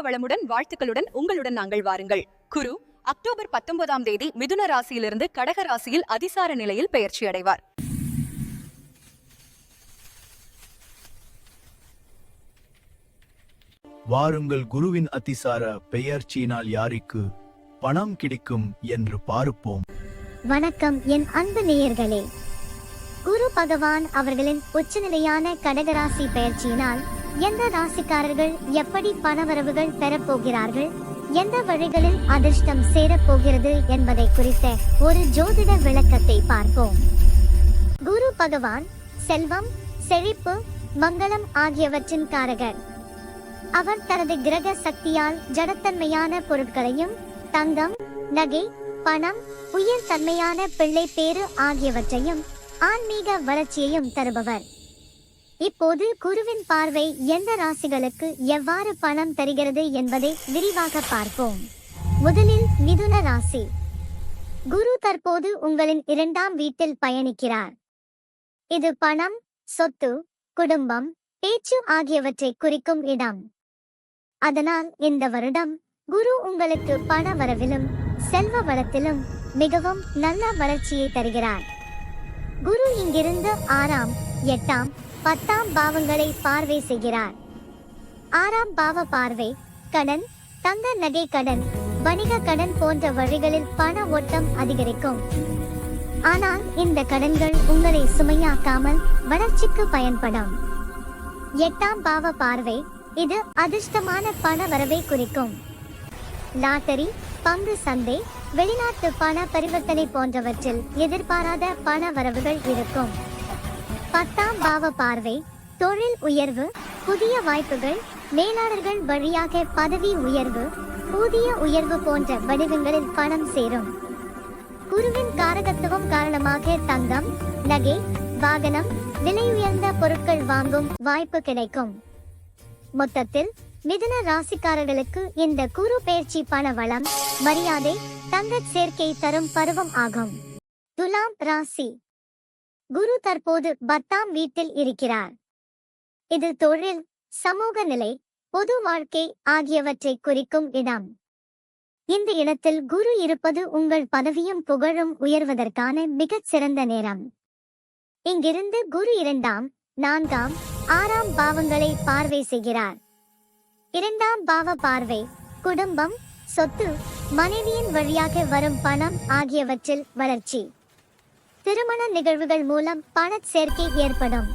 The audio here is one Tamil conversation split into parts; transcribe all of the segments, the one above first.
வளமுடன் வாழ்த்துக்களுடன் உங்களுடன் நாங்கள் வாருங்கள். குரு அக்டோபர் பத்தொன்பதாம் தேதி மிதுன ராசியிலிருந்து கடக ராசியில் அதிசார நிலையில் பெயர்ச்சி அடைவார். வாருங்கள் குருவின் அதிசார பெயர்ச்சியினால் யாருக்கு பணம் கிடைக்கும் என்று பார்ப்போம். வணக்கம் என் அன்பு நேயர்களே. குரு பகவான் அவர்களின் உச்சநிலையான கடகராசி பயிற்சியினால் எந்த ராசிக்காரர்கள் எப்படி பணவரவுகள் பெறப்போகிறார்கள்? எந்த வழிகளில் அதிர்ஷ்டம் சேரப்போகிறது என்பதை குறித்த ஒரு ஜோதிட விளக்கத்தை பார்ப்போம். குரு பகவான் செல்வம் செழிப்பு மங்களம் ஆகியவற்றின் காரகர். அவர் தனது கிரக சக்தியால் ஜடத்தன்மையான பொருட்களையும் தங்கம் நகை பணம் உயிர் தன்மையான பிள்ளை பேறு ஆகியவற்றையும் ஆன்மீக வளர்ச்சியையும் தருபவர். இப்போது குருவின் பார்வை எந்த ராசிகளுக்கு எவ்வாறு பணம் தருகிறது என்பதை விரிவாக பார்ப்போம். முதலில் மிதுன ராசி. குரு தற்போது உங்களின் இரண்டாம் வீட்டில் பயணிக்கிறார். இது பணம் சொத்து குடும்பம் பேச்சு ஆகியவற்றை குறிக்கும் இடம். அதனால் இந்த வருடம் குரு உங்களுக்கு பண வரவிலும் செல்வ வளத்திலும் மிகவும் நல்ல வளர்ச்சியை தருகிறார். குரு இங்கிருந்து ஆறாம் எட்டாம் பத்தாம் பாவங்களை பார்வை செய்கிறார். ஆறாம் பாவ பார்வை கடன் தங்க நகை கடன் வணிக கடன் போன்ற வழிகளில் பண ஓட்டம் அதிகரிக்கும். ஆனால் இந்த கடன்கள் உங்களை சுமையாக்காமல் வளர்ச்சிக்கு பயன்படும். எட்டாம் பாவ பார்வை இது அதிர்ஷ்டமான பண வரவை குறிக்கும். லாட்டரி பங்கு சந்தை வெளிநாட்டு பண பரிவர்த்தனை போன்றவற்றில் எதிர்பாராத பண வரவுகள் இருக்கும். பத்தாம் பாவ பார்வை தொழில் உயர்வு புதிய வாய்ப்புகள் மேலாளர்கள் வழியாக பதவி உயர்வு ஊதிய உயர்வு போன்ற வடிவங்களில் பணம் சேரும். குருவின் காரகத்துவம் காரணமாக தங்கம் நகை வாகனம் விலை உயர்ந்த பொருட்கள் வாங்கும் வாய்ப்பு கிடைக்கும். மொத்தத்தில் மிதுன ராசிக்காரர்களுக்கு இந்த குரு பயிற்சி பண வளம் மரியாதை தங்கச் சேர்க்கை தரும் பருவம் ஆகும். துலாம் ராசி. குரு தற்போது பத்தாம் வீட்டில் இருக்கிறார். இது தொழில் சமூக நிலை பொது வாழ்க்கை ஆகியவற்றை குறிக்கும் இடம். இந்த இடத்தில் குரு இருப்பது உங்கள் பதவியும் புகழும் உயர்வதற்கான மிகச் சிறந்த நேரம். இங்கிருந்து குரு இரண்டாம் நான்காம் ஆறாம் பாவங்களை பார்வை செய்கிறார். இரண்டாம் பாவ பார்வை குடும்பம் சொத்து மனைவியின் வழியாக வரும் பணம் ஆகியவற்றில் வளர்ச்சி. திருமண நிகழ்வுகள் மூலம் பண சேர்க்கை ஏற்படும்.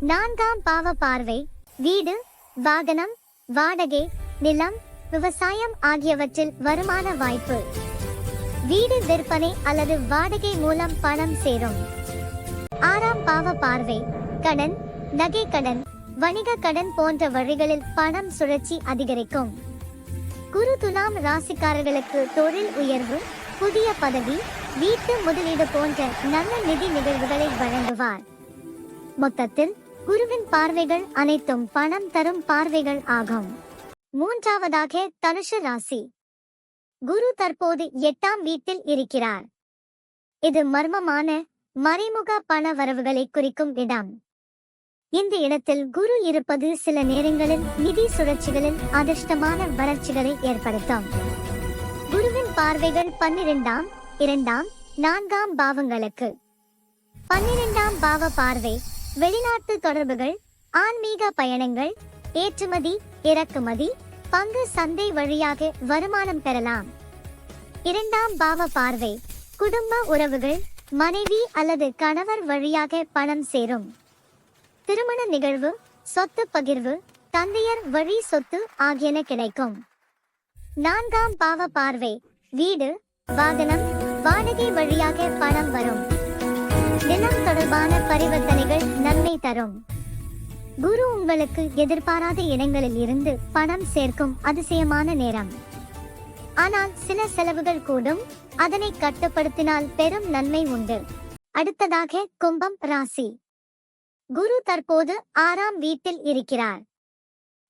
நான்காம் பாவ பார்வை வீடு வாகனம் வாடகை நிலம் விவசாயம் ஆகியவற்றில் வருமான வாய்ப்பு. வீடு விற்பனை அல்லது வாடகை மூலம் பணம் சேரும். ஆறாம் பாவ பார்வை கடன் நகை கடன் வணிக கடன் போன்ற வழிகளில் பணம் சுழற்சி அதிகரிக்கும். குரு துலாம் ராசிக்காரர்களுக்கு தொழில் உயர்வு புதிய பதவி வீட்டு முதலீடு போன்ற நல்ல நிதி நிகழ்வுகளை வழங்குவார். மொத்தத்தில் குருவின் பார்வைகள் அனைத்தும் பணம் தரும் பார்வைகள் ஆகும். மூன்றாவதாக தனுஷ ராசி. குரு தற்போது எட்டாம் வீட்டில் இருக்கிறார். இது மர்மமான மறைமுக பண வரவுகளை குறிக்கும் இடம். இந்த இடத்தில் குரு இருப்பது சில நேரங்களில் நிதி சுழற்சிகளில் அதிர்ஷ்டமான வளர்ச்சிகளை ஏற்படுத்தும். குருவின் பார்வைகள் பன்னிரெண்டாம் இரண்டாம் நான்காம் பாவங்களுக்கு. பன்னிரெண்டாம் பாவ பார்வை வெளிநாட்டு தொடர்புகள் ஆன்மீக பயணங்கள் ஏற்றுமதி இறக்குமதி பங்கு சந்தை வழியாக வருமானம் பெறலாம். இரண்டாம் பாவ பார்வை குடும்ப உறவுகள் மனைவி அல்லது கணவர் வழியாக பணம் சேரும். திருமண நிகழ்வு சொத்து பகிர்வு தந்தையர் வழி சொத்து ஆகியன கிடைக்கும். நான்காம் பாவ பார்வை வீடு வாகனம் வாடகை வழியாக பணம் வரும். தினம் தொடர்பான பரிவர்த்தனைகள் நன்மை தரும். குரு உங்களுக்கு எதிர்பாராத இடங்களில் இருந்து பணம் சேர்க்கும் அதிசயமான நேரம். ஆனால் சில செலவுகள் கூடும் அதனை கட்டுப்படுத்தினால் பெரும் நன்மை உண்டு. அடுத்ததாக கும்பம் ராசி. குரு தற்போது ஆறாம் வீட்டில் இருக்கிறார்.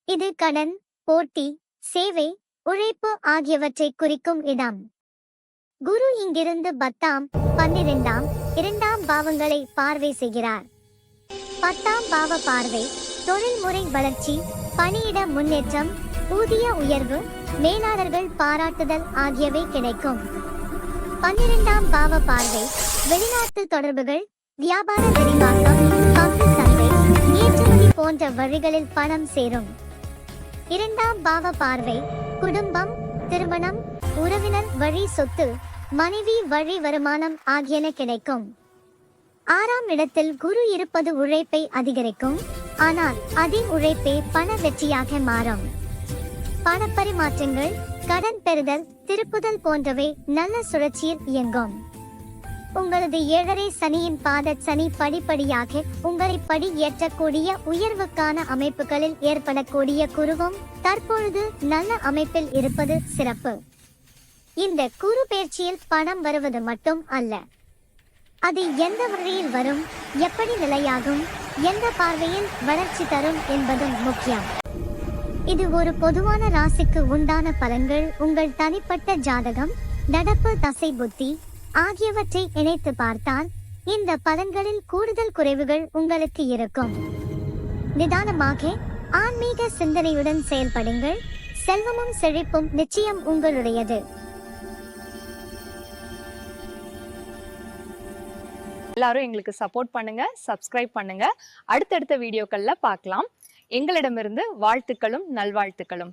இது கடன் போட்டி சேவை உழைப்பு ஆகியவற்றை குறிக்கும் இடம். குரு இங்கிருந்து பத்தாம் பன்னிரெண்டாம் இரண்டாம் பாவங்களை பார்வை செய்கிறார். பத்தாம் பாவ பார்வை தொழில்முறை வளர்ச்சி பணியிட முன்னேற்றம் ஊதிய உயர்வு மேலாளர்கள் பாராட்டுதல் ஆகியவை கிடைக்கும். பன்னிரெண்டாம் பாவ பார்வை வெளிநாட்டு தொடர்புகள் வியாபார விரிவாக்கம் பங்கு சந்தை ஏற்றுமதி போன்ற வழிகளில் பணம் சேரும். இரண்டாம் பாவ பார்வை குடும்பம் திருமணம் உறவினர் வழி சொத்து மனைவி வழி வருமானம் ஆகியன கிடைக்கும். ஆறாம் இடத்தில் குரு இருப்பது உழைப்பை அதிகரிக்கும். ஆனால் அதே உழைப்பே பண வெற்றியாக மாறும். பணப்பரிமாற்றங்கள் கடன் பெறுதல் திருப்புதல் போன்றவை நல்ல சுழற்சியில் இயங்கும். உங்களது ஏழரை சனியின் பாத சனி படிப்படியாக உங்களை படி ஏற்றக்கூடிய உயர்வுக்கான அமைப்புகளில் ஏற்படக்கூடிய குருவும் தற்பொழுது நல்ல அமைப்பில் இருப்பது சிறப்பு. இந்த குரு பயிற்சியில் பணம் வருவது மட்டும் அல்ல. அது எந்த வழியில் வரும் எப்படி நிலையாகும் எந்த பார்வையில் வளர்ச்சி தரும் என்பதும் முக்கியம். இது ஒரு பொதுவான ராசிக்கு உண்டான பலன்கள் உங்கள் தனிப்பட்ட ஜாதகம் நடப்பு தசை புத்தி ஆகியவற்றை இணைத்து பார்த்தால் இந்த பலன்களில் கூடுதல் குறைவுகள் உங்களுக்கு இருக்கும். நிதானமாக ஆன்மீக சிந்தனையுடன் செயல்படுங்கள். செல்வமும் செழிப்பும் நிச்சயம் உங்களுடையது. எல்லாரும் எங்களுக்கு சப்போர்ட் பண்ணுங்க சப்ஸ்கிரைப் பண்ணுங்க. அடுத்தடுத்த வீடியோக்கள்ல பார்க்கலாம். எங்களிடமிருந்து வாழ்த்துக்களும் நல்வாழ்த்துக்களும்.